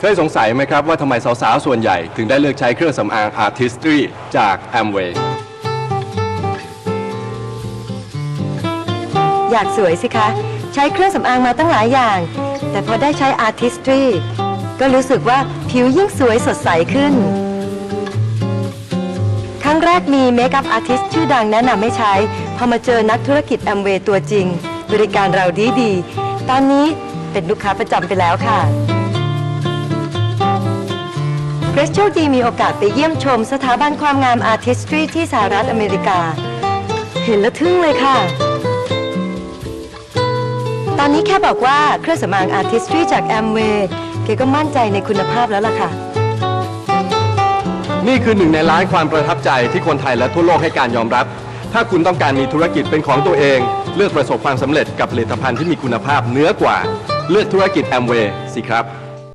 เคยสงสัยไหมครับว่าทำไมสาวๆ ส่วนใหญ่ ถึงได้เลือกใช้เครื่องสำอาง Artistry จาก Amway อยากสวยสิคะ ใช้เครื่องสำอางมาตั้งหลายอย่าง แต่พอได้ใช้ Artistry ก็รู้สึกว่าผิวยิ่งสวยสดใสขึ้น ครั้งแรกมีเมคอัพอาร์ติสชื่อดังแนะนำให้ใช้ พอมาเจอนักธุรกิจแอมเวย์ตัวจริง บริการเราดีดีๆตอนนี้เป็นลูกค้าประจำไปแล้วค่ะ เกรซโชคดีมีโอกาสไปเยี่ยมชมสถาบันความงาม Artistry ที่สหรัฐอเมริกา เห็นแล้วทึ่งเลยค่ะ ตอนนี้แค่บอกว่าเครื่องสำอาง Artistry จาก Amway เกก็มั่นใจในคุณภาพแล้วล่ะค่ะ นี่คือหนึ่งในล้านความประทับใจที่คนไทยและทั่วโลกให้การยอมรับ ถ้าคุณต้องการมีธุรกิจเป็นของตัวเอง เลือกประสบความสำเร็จกับผลิตภัณฑ์ที่มีคุณภาพเหนือกว่า เลือกธุรกิจ Amway สิครับ